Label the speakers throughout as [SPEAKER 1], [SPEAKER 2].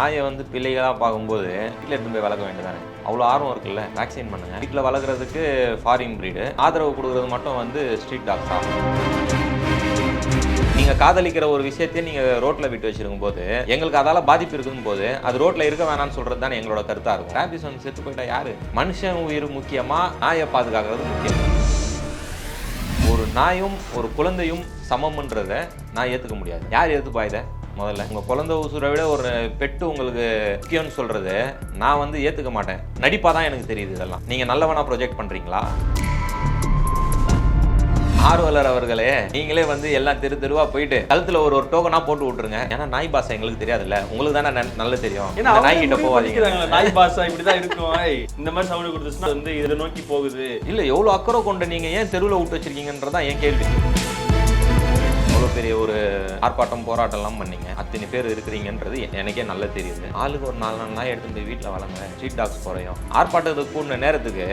[SPEAKER 1] நாயை வந்து பிள்ளைகளாக பார்க்கும்போது வீட்டில் எடுத்து போய் வளர்க்க வேண்டியதானே அவ்வளோ ஆர்வம் இருக்குல்ல? வேக்சின் பண்ணுங்க. வீட்டில் வளர்க்குறதுக்கு ஃபாரின் ப்ரீடு ஆதரவு கொடுக்குறது மட்டும் வந்து ஸ்ட்ரீட் டாக்ஸ் ஆகும் நீங்கள் காதலிக்கிற ஒரு விஷயத்தையும் நீங்கள் ரோட்டில் விட்டு வச்சிருக்கும் போது எங்களுக்கு அதால் பாதிப்பு இருக்கும் போது அது ரோட்டில் இருக்க வேணாம்னு சொல்கிறது தான் எங்களோட கருத்தாக இருக்கும். ஹாப்பிஸ் வந்து செத்து போயிட்டா யாரு? மனுஷன் உயிர் முக்கியமாக நாயை பாதுகாக்கிறது முக்கியம். ஒரு நாயும் ஒரு குழந்தையும் சமம்ன்றதை நான் ஏற்றுக்க முடியாது. யார் ஏற்றுப்பா இதை? முதல்ல. உங்கள் குழந்தை உசுரை விட ஒரு பெட்டு உங்களுக்கு முக்கியம்னு சொல்கிறது நான் வந்து ஏற்றுக்க மாட்டேன். நடிப்பாக தான் எனக்கு தெரியுது இதெல்லாம். நீங்கள் நல்லவனா ப்ரொஜெக்ட் பண்ணுறீங்களா ஆர்வலர் அவர்களே நீங்களே வந்து எல்லாம் தெரு தெருவா போயிட்டு கழுத்துல ஒரு ஒரு டோக்கனா போட்டு விட்டுருங்க. ஏன்னா நாய் பாசை எங்களுக்கு தெரியாதுல்ல. உங்களுக்கு தானே நல்லா தெரியும். நாய் கிட்ட போவாதீங்க
[SPEAKER 2] நாய் பாசா இப்படிதான் இருக்கும். இந்த மாதிரி சவுண்ட் கொடுத்துச்சுன்னா வந்து இதை நோக்கி போகுது.
[SPEAKER 1] இல்ல எவ்வளவு அக்கறை கொண்டு நீங்க ஏன் தெருவில் விட்டு வச்சிருக்கீங்கன்றதான் என் கேள்வி. அவ்வளோ பெரிய ஒரு ஆர்ப்பாட்டம் போராட்டம்லாம் பண்ணீங்க. அத்தனை பேர் இருக்கிறீங்கன்றது எனக்கே நல்லா தெரியுது. ஆளுக்கு ஒரு நாலு நாள் நாய் எடுத்து போய் வீட்டில் வளங்க ஸ்ட்ரீட் டாக்ஸ் குறையும். ஆர்ப்பாட்டத்துக்கு கூடின நேரத்துக்கு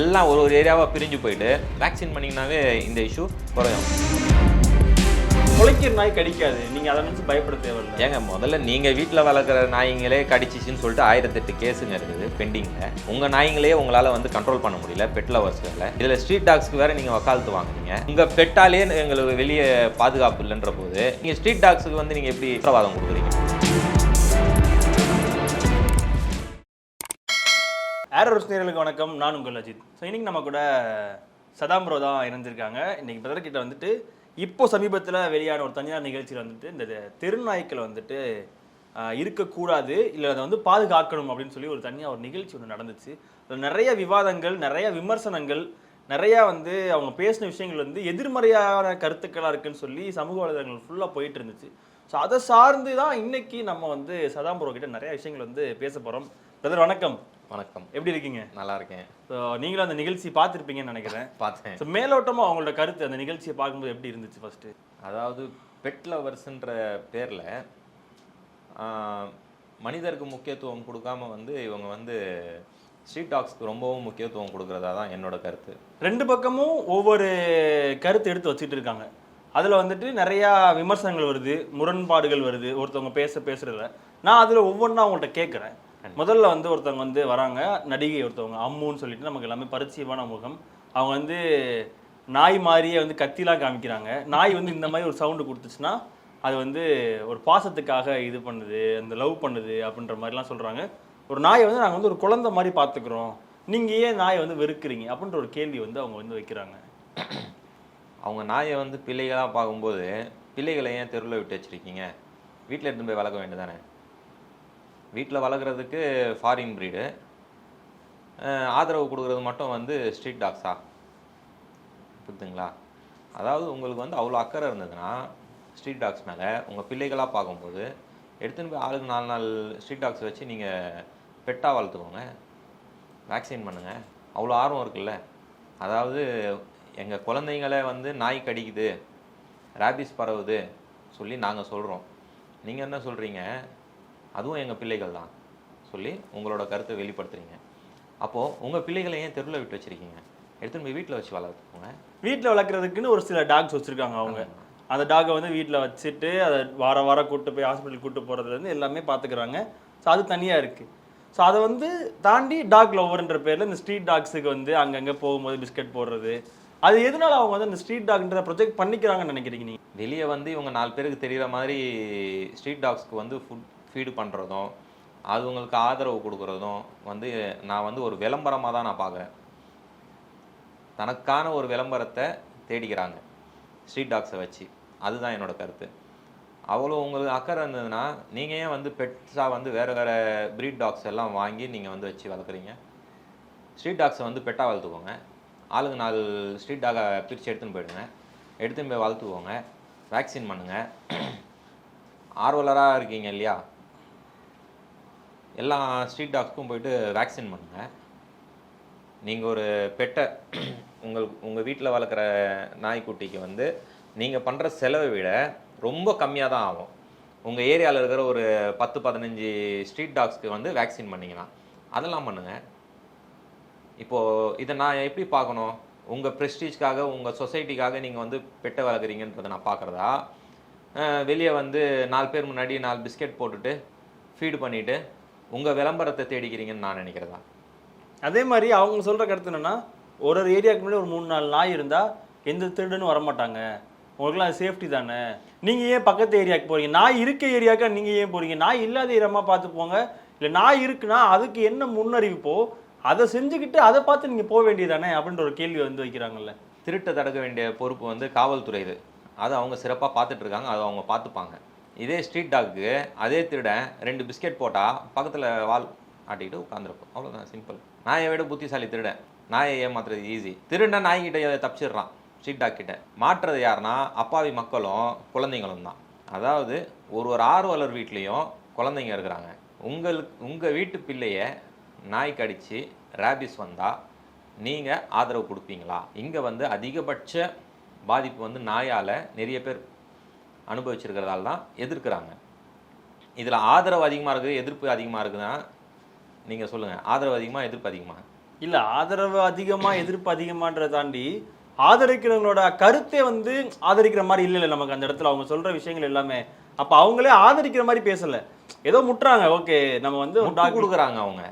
[SPEAKER 1] எல்லாம் ஒரு ஒரு ஏரியாவாக பிரிஞ்சு போயிட்டு வேக்சின் பண்ணிங்கனாவே இந்த இஷ்யூ குறையும்.
[SPEAKER 2] குலைக்கிற நாய் கடிக்காது. நீங்க அதை நினைச்சு பயப்பட தேவையில்லை.
[SPEAKER 1] ஏங்க முதல்ல நீங்க வீட்டில் வளர்க்குற நாய்ங்களே கடிச்சிச்சின்னு சொல்லிட்டு ஆயிரத்தெட்டு கேஸுங்க இருக்குது பெண்டிங்ல உங்க நாய்ங்களே உங்களால வந்து கண்ட்ரோல் பண்ண முடியல பெட் லவர்ஸ்ல இதுல ஸ்ட்ரீட் டாக்ஸ்க்கு வேற நீங்க வக்காலத்து வாங்குனீங்க. உங்க பெட்டாலே எங்களுக்கு வெளியே பாதுகாப்பு இல்லைன்ற போது நீங்க ஸ்ட்ரீட் டாக்ஸுக்கு வந்து நீங்க எப்படி உத்தரவாதம் கொடுக்குறீங்க?
[SPEAKER 2] ஏரோஸ் நேர்களுக்கு வணக்கம்? நான் உங்கள் அஜித். ஸோ இன்னைக்கு நம்ம கூட சதாம் ப்ரோ தான் இணைஞ்சிருக்காங்க. இன்னைக்கு பிரதர் கிட்ட வந்துட்டு இப்போ சமீபத்தில் வெளியான ஒரு தனியார் நிகழ்ச்சியில் வந்துட்டு இந்த தெருநாய்க்களை வந்துட்டு இருக்கக்கூடாது இல்லை அதை வந்து பாதுகாக்கணும் அப்படின்னு சொல்லி ஒரு தனியாக ஒரு நிகழ்ச்சி ஒன்று நடந்துச்சு. அதில் நிறைய விவாதங்கள் நிறைய விமர்சனங்கள் நிறையா வந்து அவங்க பேசின விஷயங்கள் வந்து எதிர்மறையான கருத்துக்களாக இருக்குன்னு சொல்லி சமூக வலைதளங்கள் ஃபுல்லாக போயிட்டு இருந்துச்சு. ஸோ அதை சார்ந்து தான் இன்னைக்கு நம்ம வந்து சதாம்புரம் கிட்ட நிறைய விஷயங்கள் வந்து பேச போகிறோம் பிரதர் வணக்கம்.
[SPEAKER 1] வணக்கம்.
[SPEAKER 2] எப்படி இருக்கீங்க?
[SPEAKER 1] நல்லா இருக்கேன்.
[SPEAKER 2] ஸோ நீங்களும் அந்த நிகழ்ச்சி பார்த்துருப்பீங்கன்னு நினைக்கிறேன்.
[SPEAKER 1] பார்த்தேன்.
[SPEAKER 2] ஸோ மேலோட்டமாக அவங்களோட கருத்து அந்த நிகழ்ச்சியை பார்க்கும்போது எப்படி இருந்துச்சு ஃபர்ஸ்ட்
[SPEAKER 1] அதாவது பெட் லவர்ஸ்ன்ற பேர்ல மனிதருக்கு முக்கியத்துவம் கொடுக்காம வந்து இவங்க வந்து ஸ்ட்ரீட் டாக்ஸ்க்கு ரொம்பவும் முக்கியத்துவம் கொடுக்கறதா தான் என்னோட கருத்து.
[SPEAKER 2] ரெண்டு பக்கமும் ஒவ்வொரு கருத்து எடுத்து வச்சுட்டு இருக்காங்க. அதில் வந்துட்டு நிறையா விமர்சனங்கள் வருது முரண்பாடுகள் வருது ஒருத்தவங்க பேச பேசுறதுல. நான் அதில் ஒவ்வொன்றா அவங்கள்ட்ட கேட்குறேன் முதல்ல வந்து ஒருத்தவங்க வந்து வராங்க நடிகை ஒருத்தவங்க அம்முன்னு சொல்லிட்டு நமக்கு எல்லாமே பரிச்சயமான முகம். அவங்க வந்து நாய் மாதிரியே வந்து கத்திலாம் காமிக்கிறாங்க. நாய் வந்து இந்த மாதிரி ஒரு சவுண்டு கொடுத்துச்சுன்னா அது வந்து ஒரு பாசத்துக்காக இது பண்ணுது அந்த லவ் பண்ணுது அப்படின்ற மாதிரிலாம் சொல்கிறாங்க ஒரு நாயை வந்து நாங்கள் வந்து ஒரு குழந்தை மாதிரி பார்த்துக்குறோம். நீங்கள் ஏன் நாயை வந்து வெறுக்கிறீங்க? அப்படின்ற ஒரு கேள்வி வந்து அவங்க வந்து வைக்கிறாங்க.
[SPEAKER 1] அவங்க நாயை வந்து பிள்ளைகளாக பார்க்கும்போது பிள்ளைகளை ஏன் தெருவில் விட்டு வச்சிருக்கீங்க? வீட்டில் எடுத்து போய் வளர்க்க வேண்டியதானே வீட்டில் வளர்க்குறதுக்கு ஃபாரின் ப்ரீடு ஆதரவு கொடுக்குறது மட்டும் வந்து ஸ்ட்ரீட் டாக்ஸா புரிதுங்களா அதாவது உங்களுக்கு வந்து அவ்வளோ அக்கறை இருந்ததுன்னா ஸ்ட்ரீட் டாக்ஸ் மேலே உங்கள் பிள்ளைகளாக பார்க்கும்போது எடுத்துன்னு போய் ஆளுக்கு நாலு நாள் ஸ்ட்ரீட் டாக்ஸ் வச்சு நீங்கள் பெட்டாக வளர்த்துக்கோங்க. வேக்சின் பண்ணுங்கள் அவ்வளோ ஆர்வம் இருக்குல்ல? அதாவது எங்கள் குழந்தைங்கள வந்து நாய் கடிக்குது ரேபிஸ் பரவுது சொல்லி நாங்கள் சொல்கிறோம் நீங்கள் என்ன சொல்கிறீங்க அதுவும் எங்கள் பிள்ளைகள் தான். சொல்லி உங்களோட கருத்தை வெளிப்படுத்துறீங்க. அப்போது உங்கள் பிள்ளைகளை ஏன் தெருவில் விட்டு வச்சிருக்கீங்க? எடுத்துன்னு போய் வீட்டில் வச்சு வளர்த்துக்கோங்க.
[SPEAKER 2] வீட்டில் வளர்க்குறதுக்குன்னு ஒரு சில டாக்ஸ் வச்சுருக்காங்க அவங்க. அந்த டாகை வந்து வீட்டில் வச்சுட்டு அதை வார வாரம் கூட்டு போய் ஹாஸ்பிட்டல் கூட்டு போகிறதுலேருந்து எல்லாமே பார்த்துக்கிறாங்க ஸோ அது தனியாக இருக்குது ஸோ அதை வந்து தாண்டி டாக் லவ்வர்ன்ற பேரில் இந்த ஸ்ட்ரீட் டாக்ஸுக்கு வந்து அங்கங்கே போகும்போது பிஸ்கட் போடுறது. அது எதனால அவங்க வந்து அந்த ஸ்ட்ரீட் டாக்ன்றத ப்ரொஜெக்ட் பண்ணிக்கிறாங்கன்னு நினைக்கிறீங்க நீங்கள்
[SPEAKER 1] வெளியே வந்து இவங்க நாலு பேருக்கு தெரிகிற மாதிரி ஸ்ட்ரீட் டாக்ஸ்க்கு வந்து ஃபுட் ஃபீடு பண்ணுறதும் அது உங்களுக்கு ஆதரவு கொடுக்குறதும் வந்து நான் வந்து ஒரு விளம்பரமாக தான் நான் பார்க்குறேன். தனக்கான ஒரு விளம்பரத்தை தேடிக்கிறாங்க ஸ்ட்ரீட் டாக்ஸை வச்சு. அதுதான் என்னோடய கருத்து. அவ்வளோ உங்களுக்கு அக்கறை இருந்ததுன்னா நீங்கள் ஏன் வந்து பெட்ஸாக வந்து வேறு வேறு ப்ரீட் டாக்ஸ் எல்லாம் வாங்கி நீங்கள் வந்து வச்சு வளர்க்குறீங்க? ஸ்ட்ரீட் டாக்ஸை வந்து பெட்டாக வளர்த்துக்கோங்க. ஆளுங்க நாலு ஸ்ட்ரீட் டாகை பிரித்து எடுத்துன்னு போயிடுங்க. எடுத்துன்னு போய் வளர்த்துக்கோங்க. வேக்சின் பண்ணுங்கள் ஆர்வலராக இருக்கீங்க இல்லையா? எல்லா ஸ்ட்ரீட் டாக்ஸ்க்கும் போயிட்டு வேக்சின் பண்ணுங்கள் நீங்கள் ஒரு பெட்டை உங்கள் உங்கள் வீட்டில் வளர்க்குற நாய்க்குட்டிக்கு வந்து நீங்கள் பண்ணுற செலவை விட ரொம்ப கம்மியாக தான் ஆகும். உங்கள் ஏரியாவில் இருக்கிற ஒரு பத்து பதினஞ்சு ஸ்ட்ரீட் டாக்ஸ்க்கு வந்து வேக்சின் பண்ணிங்கன்னா அதெல்லாம் பண்ணுங்கள் இப்போது இதை நான் எப்படி பார்க்கணும்? உங்கள் ப்ரெஸ்டீஜ்க்காக உங்கள் சொசைட்டிக்காக நீங்கள் வந்து பெட்டை வளர்க்குறீங்கன்றதை நான் பார்க்குறதா? வெளியே வந்து நாலு பேர் முன்னாடி நாலு பிஸ்கெட் போட்டுட்டு ஃபீடு பண்ணிவிட்டு உங்கள் விளம்பரத்தை தேடிக்கிறீங்கன்னு நான் நினைக்கிறதா
[SPEAKER 2] அதே மாதிரி அவங்க சொல்ற கருத்து என்னன்னா ஒரு ஒரு ஏரியாவுக்கு முன்னாடி ஒரு மூணு நாலு நாய் இருந்தா எந்த திருடனும் வரமாட்டாங்க. உங்களுக்குலாம் அது சேஃப்டி தானே. நீங்க ஏன் பக்கத்து ஏரியாவுக்கு போறீங்க? நாய் இருக்க ஏரியாக்கா நீங்க ஏன் போறீங்க? நாய் இல்லாத ஏரியாமா பார்த்து போங்க. இல்ல நாய் இருக்குன்னா அதுக்கு என்ன முன்னறிவிப்போ அதை செஞ்சுக்கிட்டு அதை பார்த்து நீங்க போக வேண்டியதானே அப்படின்ற ஒரு கேள்வி வந்து வைக்கிறாங்கல்ல.
[SPEAKER 1] திருட்டை தடுக்க வேண்டிய பொறுப்பு வந்து காவல்துறை இது. அது அவங்க சிறப்பாக பார்த்துட்டு இருக்காங்க அதை அவங்க பார்த்துப்பாங்க. இதே ஸ்ட்ரீட் டாக்கு அதே திருடன் ரெண்டு பிஸ்கெட் போட்டால் பக்கத்தில் வால் ஆட்டிக்கிட்டு உட்காந்துருப்போம் அவ்வளோதான் சிம்பிள் நாயை விட புத்திசாலி திருடன். நாயை ஏமாத்துறது ஈஸி திருடன் நாய்கிட்ட தப்பிச்சிடுறான் ஸ்ட்ரீட் டாக் கிட்ட. மாற்றுறது யாருன்னா அப்பாவி மக்களும் குழந்தைங்களும் தான். அதாவது ஒரு ஒரு ஆர்வலர் வீட்லேயும் குழந்தைங்க இருக்கிறாங்க. உங்களுக்கு உங்கள் வீட்டு பிள்ளையை நாய் கடித்து ரேபிஸ் வந்தால் நீங்கள் ஆதரவு கொடுப்பீங்களா? இங்கே வந்து அதிகபட்ச பாதிப்பு வந்து நாயால் நிறைய பேர் அனுபவிச்சிருக்கிறதால தான் எதிர்க்கிறாங்க. இதில் ஆதரவு அதிகமாக இருக்குது எதிர்ப்பு அதிகமாக இருக்குதுன்னா நீங்கள் சொல்லுங்கள் ஆதரவு அதிகமாக எதிர்ப்பு அதிகமாக
[SPEAKER 2] இல்ல ஆதரவு அதிகமா எதிர்ப்பு அதிகமான்றதை தாண்டி ஆதரிக்கிறவங்களோட கருத்தே வந்து ஆதரிக்கிற மாதிரி இல்ல நமக்கு அந்த இடத்துல. அவங்க சொல்ற விஷயங்கள் எல்லாமே. அப்ப அவங்களே ஆதரிக்கிற மாதிரி பேசல. ஏதோ முட்டுறாங்க. ஓகே நம்ம வந்து
[SPEAKER 1] கொடுக்குறாங்க அவங்க.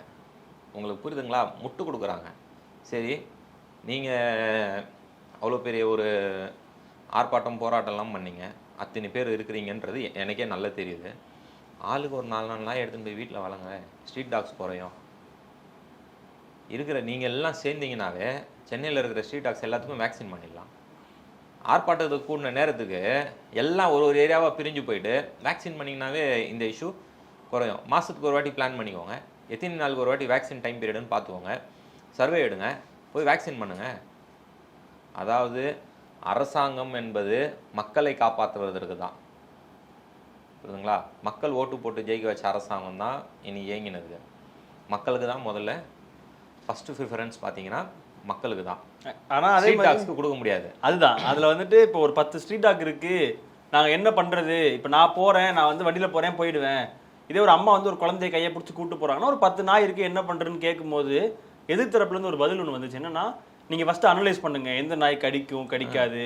[SPEAKER 1] உங்களுக்கு புரியுதுங்களா? முட்டு கொடுக்குறாங்க. சரி நீங்கள் அவ்வளோ பெரிய ஒரு ஆர்ப்பாட்டம் போராட்டம்லாம் பண்ணீங்க. அத்தனை பேர் இருக்கிறீங்கன்றது எனக்கே நல்லா தெரியுது. ஆளுக்கு ஒரு நாலு நாள் நாய் எடுத்துன்னு போய் வீட்டில் வளங்க. ஸ்ட்ரீட் டாக்ஸ் குறையும். இருக்கிற நீங்கள் எல்லாம் சேர்ந்தீங்கனாவே சென்னையில் இருக்கிற ஸ்ட்ரீட் டாக்ஸ் எல்லாத்துக்கும் வேக்சின் பண்ணிடலாம். ஆர்ப்பாட்டத்துக்கு கூடின நேரத்துக்கு எல்லாம் ஒரு ஒரு ஏரியாவாக பிரிஞ்சு போயிட்டு வேக்சின் பண்ணிங்கனாவே இந்த இஷ்யூ குறையும். மாதத்துக்கு ஒரு வாட்டி பிளான் பண்ணிக்கோங்க. எத்தனை நாளுக்கு ஒரு வாட்டி வேக்சின் டைம் பீரியடுன்னு பார்த்துக்கோங்க. சர்வே எடுங்க. போய் வேக்சின் பண்ணுங்கள் அதாவது அரசாங்கம் என்பது மக்களை காப்பாற்றுவதற்கு தான். புரியுதுங்களா? மக்கள் ஓட்டு போட்டு ஜெயிக்க வச்ச அரசாங்கம் தான் இனி இயங்கினது. மக்களுக்கு தான் முதல்ல ஃபஸ்ட்டு ப்ரிஃபரன்ஸ் பார்த்தீங்கன்னா மக்களுக்கு தான்.
[SPEAKER 2] ஆனா அதே
[SPEAKER 1] டாக்ஸ்க்கு கொடுக்க முடியாது.
[SPEAKER 2] அதுதான். அதுல வந்துட்டு இப்போ ஒரு பத்து ஸ்ட்ரீட் டாக் இருக்கு. நாங்க என்ன பண்றது? இப்போ நான் போறேன் நான் வந்து வண்டியில போறேன் போயிடுவேன். இதே ஒரு அம்மா வந்து ஒரு குழந்தைய கையை பிடிச்சி கூட்டு போறாங்கன்னா ஒரு பத்து நாய் இருக்கு என்ன பண்றதுன்னு கேட்கும்போது எதிர்த்தரப்புல இருந்து ஒரு பதில் ஒன்று வந்துச்சு. என்னன்னா நீங்கள் ஃபஸ்ட்டு அனலைஸ் பண்ணுங்கள் எந்த நாய் கடிக்கும் கடிக்காது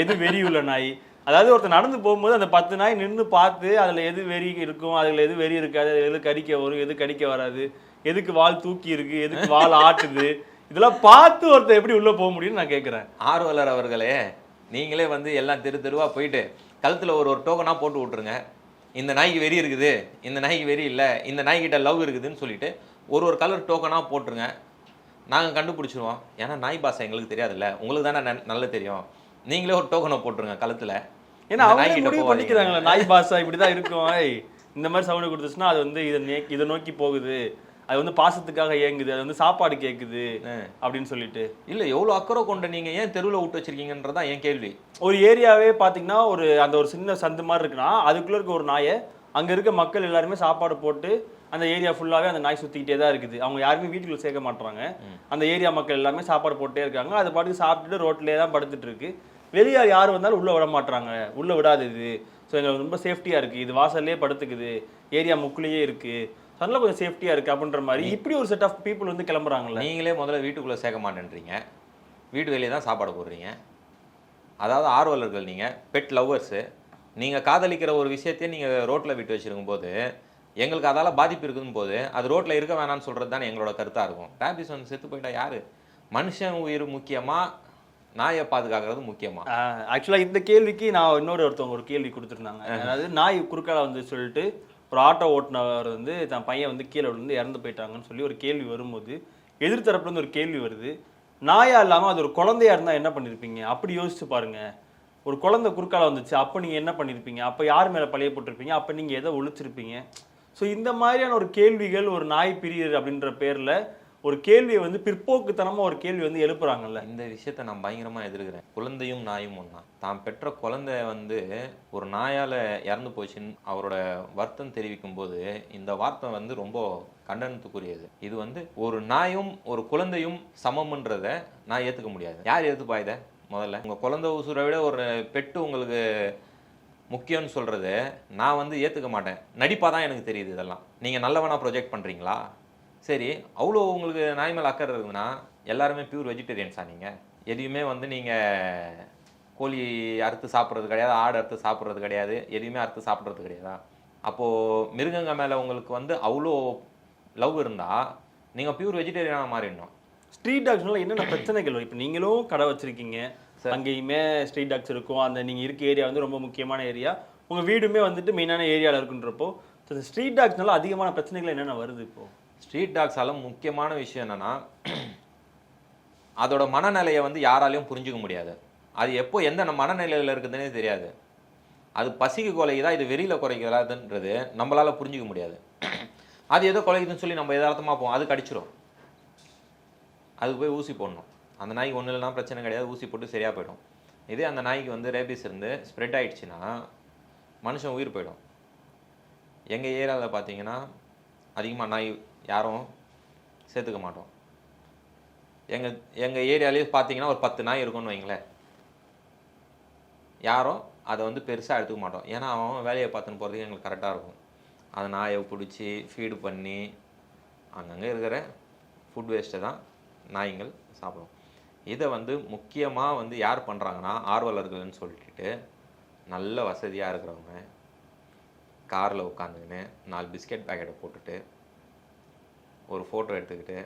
[SPEAKER 2] எது வெறி உள்ள நாய்? அதாவது ஒருத்தர் நடந்து போகும்போது அந்த பத்து நாய் நின்று பார்த்து அதில் எது வெறி இருக்கும் அதில் எது வெறி இருக்காது எது கடிக்க வரும் எது கடிக்க வராது எதுக்கு வால் தூக்கி இருக்கு எதுக்கு வால் ஆட்டுது இதெல்லாம் பார்த்து ஒருத்தர் எப்படி உள்ளே போக முடியும்னு நான் கேட்குறேன்
[SPEAKER 1] ஆர்வலர் அவர்களே நீங்களே வந்து எல்லாம் தெரு தெருவாக போயிட்டு கழுத்தில் ஒரு ஒரு டோக்கனாக போட்டு விட்ருங்க இந்த நாய்க்கு வெறி இருக்குது இந்த நாய்க்கு வெறி இல்லை இந்த நாய்கிட்ட லவ் இருக்குதுன்னு சொல்லிட்டு ஒரு ஒரு கலர் டோக்கனாக போட்டுருங்க. நாங்கள் கண்டுபிடிச்சிருவோம். ஏன்னா நாய் பாசை எங்களுக்கு தெரியாதுல்ல. உங்களுக்கு தானே நல்லா தெரியும். நீங்களே ஒரு டோக்கனை போட்டுருங்க கழுத்துல.
[SPEAKER 2] ஏன்னா
[SPEAKER 1] நாய்கிட்ட
[SPEAKER 2] முடிவு. பண்ணிக்கிறாங்களே நாய் பாசா இப்படிதான் இருக்கும். ஏய் இந்த மாதிரி சவுண்ட் கொடுத்துச்சுன்னா அது வந்து இதை இதை நோக்கி போகுது. அது வந்து பாசத்துக்காக இயங்குது. அது வந்து சாப்பாடு கேக்குது. அப்படின்னு சொல்லிட்டு.
[SPEAKER 1] இல்ல எவ்வளவு அக்கறை கொண்ட நீங்க ஏன் தெருவில் விட்டு வச்சிருக்கீங்கன்றதான் என் கேள்வி.
[SPEAKER 2] ஒரு ஏரியாவே பாத்தீங்கன்னா ஒரு அந்த ஒரு சின்ன சந்து மாதிரி இருக்குன்னா அதுக்குள்ள இருக்க ஒரு நாயை அங்க இருக்க மக்கள் எல்லாருமே சாப்பாடு போட்டு அந்த ஏரியா ஃபுல்லாவே அந்த நாய் சுத்திக்கிட்டே தான் இருக்குது. அவங்க யாருமே வீட்டுக்குள்ள சேர்க்க மாட்றாங்க. அந்த ஏரியா மக்கள் எல்லாமே சாப்பாடு போட்டே இருக்காங்க. அது பாட்டுக்கு சாப்பிட்டுட்டு ரோட்லயே தான் படுத்துட்டு இருக்கு. வெளியே யார் வந்தாலும் உள்ள விட மாட்றாங்க. உள்ள விடாது இது. ஸோ எங்களுக்கு ரொம்ப சேஃப்டியா இருக்கு. இது வாசல்லே படுத்துக்குது. ஏரியா முக்குலயே இருக்கு. So அதனால கொஞ்சம் சேஃப்டியா இருக்கு அப்படின்ற மாதிரி. இப்படி ஒரு செட் ஆஃப் பீப்புள் வந்து கிளம்புறாங்கல்ல.
[SPEAKER 1] நீங்களே முதல்ல வீட்டுக்குள்ள சேர்க்க மாட்டேன்றீங்க. வீட்டு வெளியே தான் சாப்பாடு போடுறீங்க. அதாவது ஆர்வலர்கள் நீங்க பெட் லவ்வர்ஸு நீங்க காதலிக்கிற ஒரு விஷயத்தையே நீங்க ரோட்ல விட்டு வச்சிருக்கும் போது எங்களுக்கு அதால பாதிப்பு இருக்குதுன்னு போது அது ரோட்ல இருக்க வேணாம்னு சொல்றது தான் எங்களோட கருத்தா இருக்கும். ரேபிஸ் வந்து செத்து போயிட்டா யாரு? மனுஷன் உயிர் முக்கியமா? நாயை பாதுகாக்கிறது முக்கியமா?
[SPEAKER 2] ஆக்சுவலா இந்த கேள்விக்கு நான் இன்னொரு ஒருத்தவங்க ஒரு கேள்வி கொடுத்துருந்தாங்க. அதாவது நாய் குறுக்கால வந்து சொல்லிட்டு ஒரு ஆட்டோ ஓட்டுனவர் வந்து தன் பையன் வந்து கீழே விழுந்து இறந்து போயிட்டாங்கன்னு சொல்லி ஒரு கேள்வி வரும்போது எதிர்த்தரப்புல இருந்து ஒரு கேள்வி வருது. நாயா இல்லாம அது ஒரு குழந்தையா இருந்தா என்ன பண்ணிருப்பீங்க? அப்படி யோசிச்சு பாருங்க. ஒரு குழந்தை குறுக்கால வந்துச்சு அப்ப நீங்க என்ன பண்ணிருப்பீங்க? அப்ப யார் மேல பழைய போட்டிருப்பீங்க? அப்ப நீங்க எதை ஒழிச்சிருப்பீங்க? ஸோ இந்த மாதிரியான ஒரு கேள்விகள் ஒரு நாய் பிரியர் அப்படின்ற பேரில் ஒரு கேள்வியை வந்து பிற்போக்குத்தனமாக ஒரு கேள்வி வந்து எழுப்புறாங்கல்ல.
[SPEAKER 1] இந்த விஷயத்த நான் பயங்கரமாக எதிர்க்கிறேன். குழந்தையும் நாயும் ஒன்றா தான் பெற்ற குழந்தை வந்து ஒரு நாயால் இறந்து போச்சுன்னு அவரோட வருத்தம் தெரிவிக்கும் போது இந்த வார்த்தை வந்து ரொம்ப கண்டனத்துக்குரியது. இது வந்து ஒரு நாயும் ஒரு குழந்தையும் சமம்ன்றத நான் ஏற்றுக்க முடியாது. யார் ஏற்றுப்பா இதை? முதல்ல. உங்கள் குழந்தை உசுரை விட ஒரு பெட்டு உங்களுக்கு முக்கியம்னு சொல்கிறது நான் வந்து ஏற்றுக்க மாட்டேன். நடிப்பாக தான் எனக்கு தெரியுது இதெல்லாம். நீங்கள் நல்லவனாக ப்ரொஜெக்ட் பண்ணுறீங்களா சரி அவ்வளோ உங்களுக்கு நாய் மேலே அக்கறை இருக்குதுன்னா எல்லாருமே பியூர் வெஜிடேரியன்ஸா நீங்கள் எதையுமே வந்து நீங்கள் கோழி அறுத்து சாப்பிட்றது கிடையாது ஆடு அறுத்து சாப்பிட்றது கிடையாது எதையுமே அறுத்து சாப்பிட்றது கிடையாதா? அப்போது மிருகங்க மேலே உங்களுக்கு வந்து அவ்வளோ லவ் இருந்தால் நீங்கள் பியூர் வெஜிடேரியனாக மாறிடணும்.
[SPEAKER 2] ஸ்ட்ரீட் டாக்ஸ்னால என்னென்ன பிரச்சனைகள்? இப்போ நீங்களும் கடை வச்சுருக்கீங்க. அங்கேயுமே ஸ்ட்ரீட் டாக்ஸ் இருக்கும். அந்த நீங்க இருக்க ஏரியா வந்து ரொம்ப முக்கியமான ஏரியா உங்க வீடுமே வந்துட்டு மெயினான ஏரியால இருக்குன்றப்போ இந்த ஸ்ட்ரீட் டாக்ஸ்னால அதிகமான பிரச்சனைகள் என்னென்ன வருது இப்போ?
[SPEAKER 1] ஸ்ட்ரீட் டாக்ஸால முக்கியமான விஷயம் என்னன்னா அதோட மனநிலையை வந்து யாராலையும் புரிஞ்சுக்க முடியாது. அது எப்போ எந்த மனநிலையில இருக்குதுன்னே தெரியாது. அது பசிக்கு குலைக்குதா இது வெறியில குறைக்குதாதுன்றது நம்மளால புரிஞ்சுக்க முடியாது. அது ஏதோ குலைக்குதுன்னு சொல்லி நம்ம எதார்த்தமாக போவோம். அது கடிச்சிரும். அதுக்கு போய் ஊசி போடணும். அந்த நாய்க்கு ஒன்றும் இல்லைனா பிரச்சனை கிடையாது ஊசி போட்டு சரியாக போயிடும். இதே அந்த நாய்க்கு வந்து ரேபிஸ் இருந்து ஸ்ப்ரெட் ஆகிடுச்சின்னா மனுஷன் உயிர் போயிடும். எங்கள் ஏரியாவில் பார்த்தீங்கன்னா அதிகமாக நாய் யாரும் சேர்த்துக்க மாட்டோம். எங்கள் எங்கள் ஏரியாலேயே பார்த்தீங்கன்னா ஒரு பத்து நாய் இருக்கும்னு வைங்களேன். யாரும் அதை வந்து பெருசாக எடுத்துக்க மாட்டோம். ஏன்னா அவன் வேலையை பார்த்துன்னு போகிறதுக்கு எங்களுக்கு கரெக்டாக இருக்கும். அந்த நாயை பிடிச்சி ஃபீடு பண்ணி அங்கங்கே இருக்கிற ஃபுட் வேஸ்ட்டை தான் நாய்கள் சாப்பிடும். இதை வந்து முக்கியமாக வந்து யார் பண்ணுறாங்கன்னா ஆர்வலர்கள்னு சொல்லிட்டு நல்ல வசதியாக இருக்கிறவங்க காரில் உட்காந்துக்கின்னு நாலு பிஸ்கெட் பேக்கெட்டை போட்டுட்டு ஒரு ஃபோட்டோ எடுத்துக்கிட்டு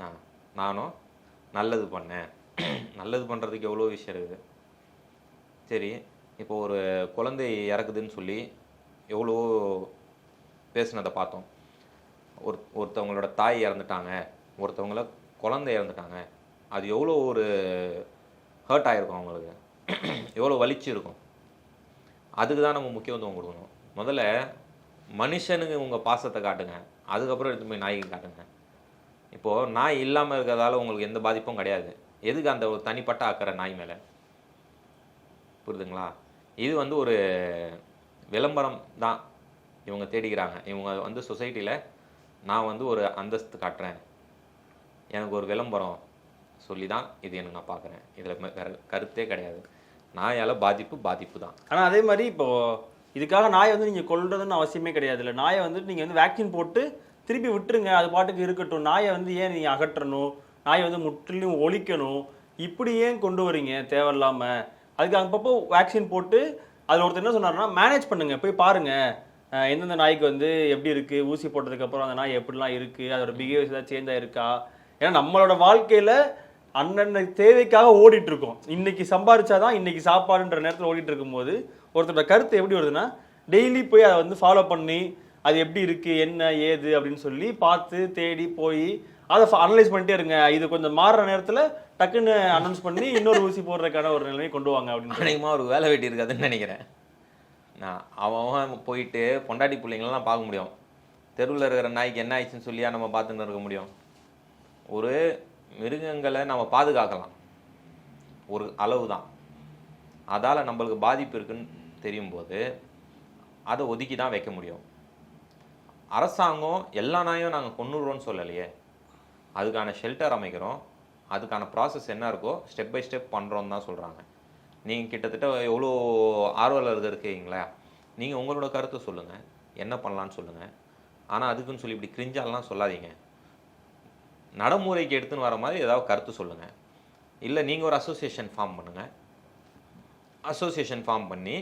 [SPEAKER 1] நான் நானும் நல்லது பண்ணேன். நல்லது பண்ணுறதுக்கு எவ்வளோ விஷயம் இருக்குது? சரி இப்போ ஒரு குழந்தை இறக்குதுன்னு சொல்லி எவ்வளோ பேசுனதை பார்த்தோம். ஒரு ஒருத்தவங்களோட தாய் இறந்துட்டாங்க ஒருத்தவங்கள குழந்தை இறந்துட்டாங்க. அது எவ்வளோ ஒரு ஹர்ட் ஆகிருக்கும் அவங்களுக்கு. எவ்வளோ வலிச்சு இருக்கும். அதுக்கு தான் நம்ம முக்கியத்துவம் கொடுக்கணும். முதல்ல மனுஷனுக்கு உங்கள் பாசத்தை காட்டுங்க. அதுக்கப்புறம் எடுத்து போய் நாய்க்கு காட்டுங்க. இப்போது நாய் இல்லாமல் இருக்கிறதால உங்களுக்கு எந்த பாதிப்பும் கிடையாது. எதுக்கு அந்த ஒரு தனிப்பட்ட அக்கறை நாய் மேலே? புரியுதுங்களா? இது வந்து ஒரு விளம்பரம் தான் இவங்க தேடிக்கிறாங்க. இவங்க வந்து சொசைட்டியில் நான் வந்து ஒரு அந்தஸ்து காட்டுறேன். எனக்கு ஒரு விளம்பரம். சொல்லி தான் இது எனக்கு நான் பார்க்குறேன். இதில் கருத்தே கிடையாது. நாயால் பாதிப்பு பாதிப்பு தான்
[SPEAKER 2] ஆனால் அதே மாதிரி இப்போ இதுக்காக நாயை வந்து நீங்கள் கொள்றதுன்னு அவசியமே கிடையாது இல்லை. நாயை வந்துட்டு நீங்கள் வந்து வேக்சின் போட்டு திருப்பி விட்டுருங்க. அது பாட்டுக்கு இருக்கட்டும். நாயை வந்து ஏன் நீங்கள் அகற்றணும்? நாயை வந்து முற்றிலும் ஒழிக்கணும். இப்படி ஏன் கொண்டு வரீங்க? தேவையில்லாமல் அதுக்கு அப்பப்போ வேக்சின் போட்டு அதில் ஒருத்தர் என்ன சொன்னாருன்னா மேனேஜ் பண்ணுங்க. போய் பாருங்க. எந்தெந்த நாய்க்கு வந்து எப்படி இருக்கு? ஊசி போட்டதுக்கப்புறம் அந்த நாய் எப்படிலாம் இருக்கு? அதோட பிஹேவியர்ஸ் ஏதாவது சேஞ்ச் ஆயிருக்கா? ஏன்னா நம்மளோட வாழ்க்கையில அன்னன்ன தேவைக்காக ஓடிட்டு இருக்கோம் இன்னைக்கு சம்பாரிச்சாதான் இன்னைக்கு சாப்பாடுன்ற நேரத்தில் ஓடிட்டு இருக்கும்போது ஒருத்தரோட கருத்து எப்படி வருதுன்னா டெய்லி போய் அதை வந்து ஃபாலோ பண்ணி அது எப்படி இருக்கு என்ன ஏது அப்படின்னு சொல்லி பார்த்து தேடி போய் அதை அனலைஸ் பண்ணிட்டே இருங்க. இது கொஞ்சம் மாறுற நேரத்தில் டக்குன்னு அனௌன்ஸ் பண்ணி இன்னொரு ஊசி போடுறதுக்கான ஒரு நிலைமை கொண்டு வாங்க அப்படின்னு
[SPEAKER 1] அநேகமாக ஒரு வேலை வெட்டி இருக்காதுன்னு நினைக்கிறேன். நான் அவன் அவன் போயிட்டு பொண்டாட்டி பிள்ளைங்களெலாம் பார்க்க முடியும். தெருவில் இருக்கிற நாய்க்கு என்ன ஆயிடுச்சுன்னு சொல்லியா நம்ம பார்த்துன்னு இருக்க முடியும். ஒரு மிருகங்களை நம்ம பாதுகாக்கலாம். ஒரு அளவு தான் அதால் நம்மளுக்கு பாதிப்பு இருக்குன்னு தெரியும் போது அதை ஒதுக்கி தான் வைக்க முடியும். அரசாங்கம் எல்லா நாயும் நாங்கள் கொண்டுடுறோன்னு சொல்லலையே. அதுக்கான ஷெல்டர் அமைக்கிறோம். அதுக்கான ப்ராசஸ் என்ன இருக்கோ ஸ்டெப் பை ஸ்டெப் பண்ணுறோன்னு தான் சொல்கிறாங்க நீங்கள் கிட்டத்தட்ட எவ்வளோ ஆர்வலர்கள் இருக்கீங்களா நீங்கள் உங்களோட கருத்தை சொல்லுங்கள் என்ன பண்ணலான்னு சொல்லுங்கள் ஆனால் அதுக்குன்னு சொல்லி இப்படி கிரிஞ்சாலாம் சொல்லாதீங்க. நடைமுறைக்கு எடுத்துன்னு வர மாதிரி ஏதாவது கருத்து சொல்லுங்கள் இல்லை நீங்கள் ஒரு அசோசியேஷன் ஃபார்ம் பண்ணுங்கள் அசோசியேஷன் ஃபார்ம் பண்ணி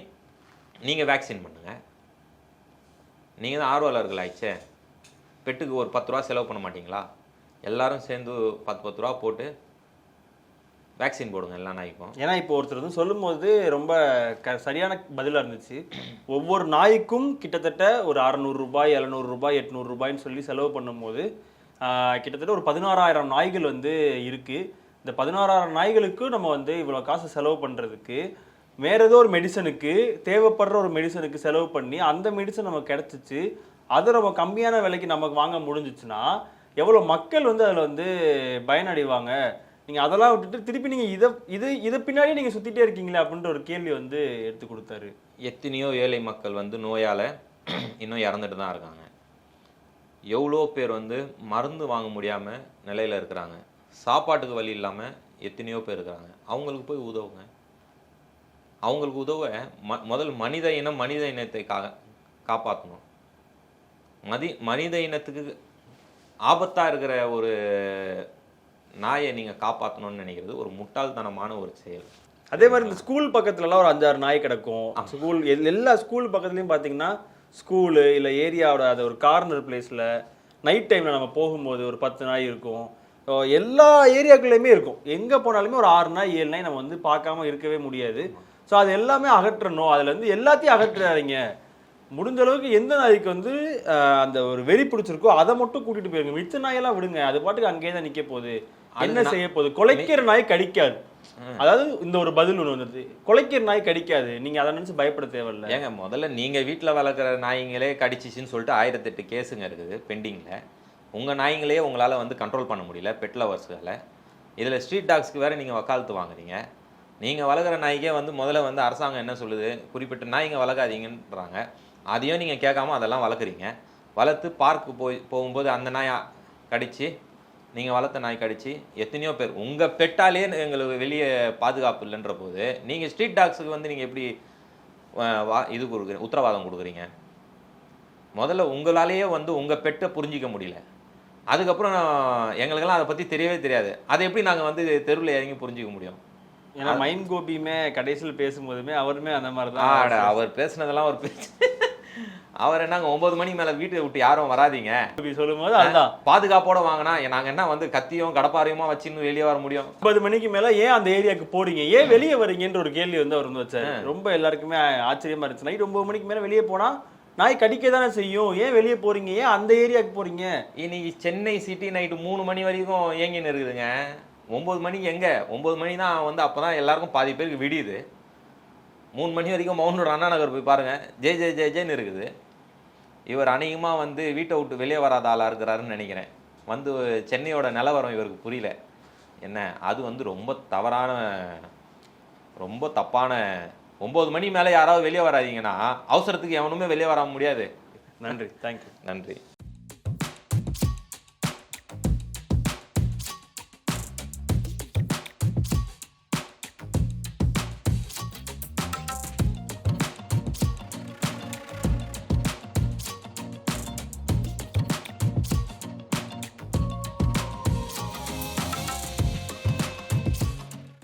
[SPEAKER 1] நீங்கள் வேக்சின் பண்ணுங்கள் நீங்கள் தான் ஆர்வலர்கள் ஆயிடுச்சே. பெட்டுக்கு ஒரு பத்து ரூபா செலவு பண்ண மாட்டிங்களா? எல்லாரும் சேர்ந்து பத்து பத்து ரூபா போட்டு வேக்சின் போடுங்க எல்லா நாய்க்கும்.
[SPEAKER 2] ஏன்னா இப்போ ஒருத்தர் வந்து சொல்லும்போது ரொம்ப க சரியான பதிலாக இருந்துச்சு. ஒவ்வொரு நாய்க்கும் கிட்டத்தட்ட ஒரு அறநூறுரூபாய் எழுநூறு ரூபாய் சொல்லி செலவு பண்ணும்போது கிட்டத்தட்ட ஒரு பதினாறாயிரம் நாய்கள் வந்து இருக்குது இந்த பதினாறாயிரம் நாய்களுக்கு நம்ம வந்து இவ்வளோ காசு செலவு பண்ணுறதுக்கு வேறு ஏதோ ஒரு மெடிசனுக்கு தேவைப்படுற ஒரு மெடிசனுக்கு செலவு பண்ணி அந்த மெடிசன் நமக்கு கிடச்சிச்சு. அதை நம்ம கம்மியான விலைக்கு நமக்கு வாங்க முடிஞ்சிச்சுன்னா எவ்வளோ மக்கள் வந்து அதில் வந்து பயனடைவாங்க? நீங்கள் அதெல்லாம் விட்டுட்டு திருப்பி நீங்கள் இதை இது இதை பின்னாடி நீங்கள் சுற்றிட்டே இருக்கீங்களே அப்படின்ற ஒரு கேள்வி வந்து எடுத்து கொடுத்தாரு.
[SPEAKER 1] எத்தனையோ ஏழை மக்கள் வந்து நோயால் இன்னும் இறந்துட்டு தான் இருக்காங்க. எவ்வளோ பேர் வந்து மருந்து வாங்க முடியாமல் நிலையில் இருக்கிறாங்க. சாப்பாட்டுக்கு வழி இல்லாமல் எத்தனையோ பேர் இருக்கிறாங்க. அவங்களுக்கு போய் உதவுங்க. அவங்களுக்கு உதவ ம முதல் மனித இனம் மனித இனத்தை கா காப்பாற்றணும் மதி மனித இனத்துக்கு ஆபத்தாக இருக்கிற ஒரு நாயை நீங்கள் காப்பாற்றணும்னு நினைக்கிறது ஒரு முட்டாள்தனமான ஒரு செயல்.
[SPEAKER 2] அதே மாதிரி இந்த ஸ்கூல் பக்கத்துலலாம் ஒரு அஞ்சாறு நாய் கிடக்கும். ஸ்கூல் எல்லா ஸ்கூல் பக்கத்துலயும் பாத்தீங்கன்னா ஸ்கூலு இல்ல ஏரியாவோட அது ஒரு கார்னர் பிளேஸ்ல நைட் டைம்ல நம்ம போகும்போது ஒரு பத்து நாய் இருக்கும். எல்லா ஏரியாக்குள்ளேயுமே இருக்கும். எங்க போனாலுமே ஒரு ஆறு நாய் ஏழு நாய் நம்ம வந்து பார்க்காம இருக்கவே முடியாது. ஸோ அது எல்லாமே அகற்றணும். அதுல இருந்து எல்லாத்தையும் அகற்றாதீங்க. முடிஞ்ச அளவுக்கு எந்த நாய்க்கு வந்து அந்த ஒரு வெறி பிடிச்சிருக்கோ அதை மட்டும் கூட்டிட்டு போயிருங்க. மிச்ச நாயெல்லாம் விடுங்க. அது பாட்டுக்கு அங்கேயே தான் நிக்க போகுது. என்ன செய்ய போகுது? கொலைக்கிற நாய் கடிக்காது. அதாவது இந்த ஒரு பதில் ஒன்று வந்தது கொலைக்கிற நாய் கடிக்காது. நீங்க அதை நினைச்சு பயப்பட தேவையில்ல.
[SPEAKER 1] ஏங்க முதல்ல நீங்க வீட்ல வளர்க்குற நாய்ங்களே கடிச்சிச்சின்னு சொல்லிட்டு ஆயிரத்தெட்டு கேஸுங்க இருக்குது பெண்டிங்ல. உங்க நாய்ங்களே உங்களால வந்து கண்ட்ரோல் பண்ண முடியல பெட் லவர்ஸ்களை இதுல ஸ்ட்ரீட் டாக்ஸ்க்கு வேற நீங்க வக்காலத்து வாங்குறீங்க. நீங்க வளர்க்குற நாய்க்கே வந்து முதல்ல வந்து அரசாங்கம் என்ன சொல்லுது? குறிப்பிட்ட நாய்ங்க வளர்க்காதீங்கன்றாங்க. அதையும் நீங்க கேட்காம அதெல்லாம் வளர்க்குறீங்க. வளர்த்து பார்க்கு போய் போகும்போது அந்த நாய் கடிச்சு நீங்க வளர்த்த நாய் கடிச்சு எத்தனையோ பேர் உங்க பெட்டாலே எங்களுக்கு வெளியே பாதுகாப்பு இல்லைன்ற போது நீங்க ஸ்ட்ரீட் டாக்ஸுக்கு வந்து நீங்க எப்படி வா இது கொடுக்குறீங்க உத்தரவாதம் கொடுக்குறீங்க? முதல்ல உங்களாலேயே வந்து உங்க பெட்டை புரிஞ்சிக்க முடியல. அதுக்கப்புறம் எங்களுக்கெல்லாம் அதை பத்தி தெரியவே தெரியாது. அதை எப்படி நாங்க வந்து தெருவில் இறங்கி புரிஞ்சிக்க முடியும்?
[SPEAKER 2] ஏன்னா மைண்ட் கோபியுமே கடைசியில் பேசும்போதுமே அவருமே அந்த மாதிரி தான்
[SPEAKER 1] அவர் பேசுனதெல்லாம் ஒரு பேச்சு. அவர் என்னங்க ஒன்பது மணிக்கு மேல வீட்டை விட்டு யாரும் வராதீங்க?
[SPEAKER 2] சொல்லும்போது அதுதான்.
[SPEAKER 1] பாதுகாப்போட வாங்கினா நாங்க என்ன வந்து கத்தியும் கடப்பாரையுமா வச்சுன்னு வெளியே வர முடியும்?
[SPEAKER 2] ஒன்பது மணிக்கு மேல ஏன் அந்த ஏரியாவுக்கு போறீங்க? ஏன் வெளியே வரீங்கன்ற ஒரு கேள்வி வந்து அவர் வந்து வச்சாரு. ரொம்ப எல்லாருக்குமே ஆச்சரியமா இருந்துச்சு நைட் ஒன்பது மணிக்கு மேல வெளியே போனா நாய் கடிக்க தானே செய்யும்? ஏன் வெளியே போறீங்க? ஏன் அந்த ஏரியாவுக்கு போறீங்க?
[SPEAKER 1] இன்னைக்கு சென்னை சிட்டி நைட்டு மூணு மணி வரைக்கும் இயங்கின்னு இருக்குதுங்க ஒம்பது மணிக்கு எங்க? ஒம்பது மணி தான் வந்து அப்பதான் எல்லாருக்கும் பாதி பேருக்கு விடியுது. மூணு மணி வரைக்கும் மவுண்டோட அண்ணா நகர் போய் பாருங்க. ஜெய் ஜெய் ஜெய் ஜெய்னு இருக்குது. இவர் அநேகமாக வந்து வீட்டை விட்டு வெளியே வராத ஆளாக இருக்கிறாருன்னு நினைக்கிறேன். வந்து சென்னையோட நிலவரம் இவருக்கு புரியல. என்ன? அது வந்து ரொம்ப தவறான ரொம்ப தப்பான ஒம்பது மணி மேலே யாராவது வெளியே வராதீங்கன்னா அவசரத்துக்கு எவனுமே வெளியே வர முடியாது.
[SPEAKER 2] நன்றி. தேங்க்யூ
[SPEAKER 1] நன்றி.